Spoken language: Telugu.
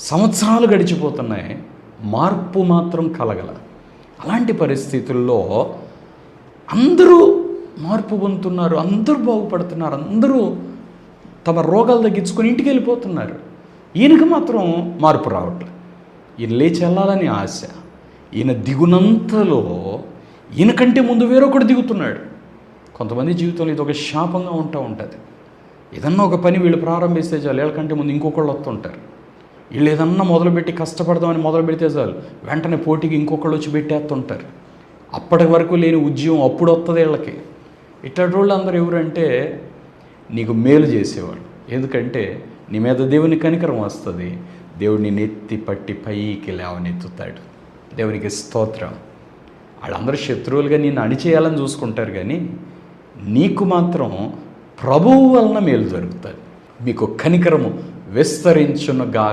సంవత్సరాలు గడిచిపోతున్నాయి. మార్పు మాత్రం కలగల. అలాంటి పరిస్థితుల్లో అందరూ మార్పు పొందుతున్నారు అందరూ బాగుపడుతున్నారు అందరూ తమ రోగాలు తగ్గించుకొని ఇంటికి వెళ్ళిపోతున్నారు. ఈయనకి మాత్రం మార్పు రావట్లేదు. ఈయన లేచి వెళ్ళాలని ఆశ. ఈయన దిగునంతలో ఈయనకంటే ముందు వేరొకడు దిగుతున్నాడు. కొంతమంది జీవితంలో ఇది ఒక శాపంగా ఉంటూ ఉంటుంది. ఏదన్నా ఒక పని వీళ్ళు ప్రారంభిస్తే చాలు వీళ్ళకంటే ముందు ఇంకొకళ్ళు వస్తుంటారు. వీళ్ళు ఏదన్నా మొదలుపెట్టి కష్టపడదామని మొదలు పెడితే చాలు. వెంటనే పోటీకి ఇంకొకళ్ళు వచ్చి పెట్టేస్తుంటారు. అప్పటి వరకు లేని ఉద్యమం అప్పుడు వస్తుంది వీళ్ళకి. ఇట్లాంటి వాళ్ళు అందరూ ఎవరంటే నీకు మేలు చేసేవాళ్ళు. ఎందుకంటే నీ మీద దేవుని కనికరం వస్తుంది. దేవుడిని నెత్తి పట్టి పైకి లేవనెత్తుతాడు. దేవునికి స్తోత్రం. వాళ్ళందరూ శత్రువులుగా నిన్ను అణిచేయాలని చూసుకుంటారు కానీ నీకు మాత్రం ప్రభువు వలన మేలు జరుగుతుంది. మీకు కనికరము విస్తరించునుగా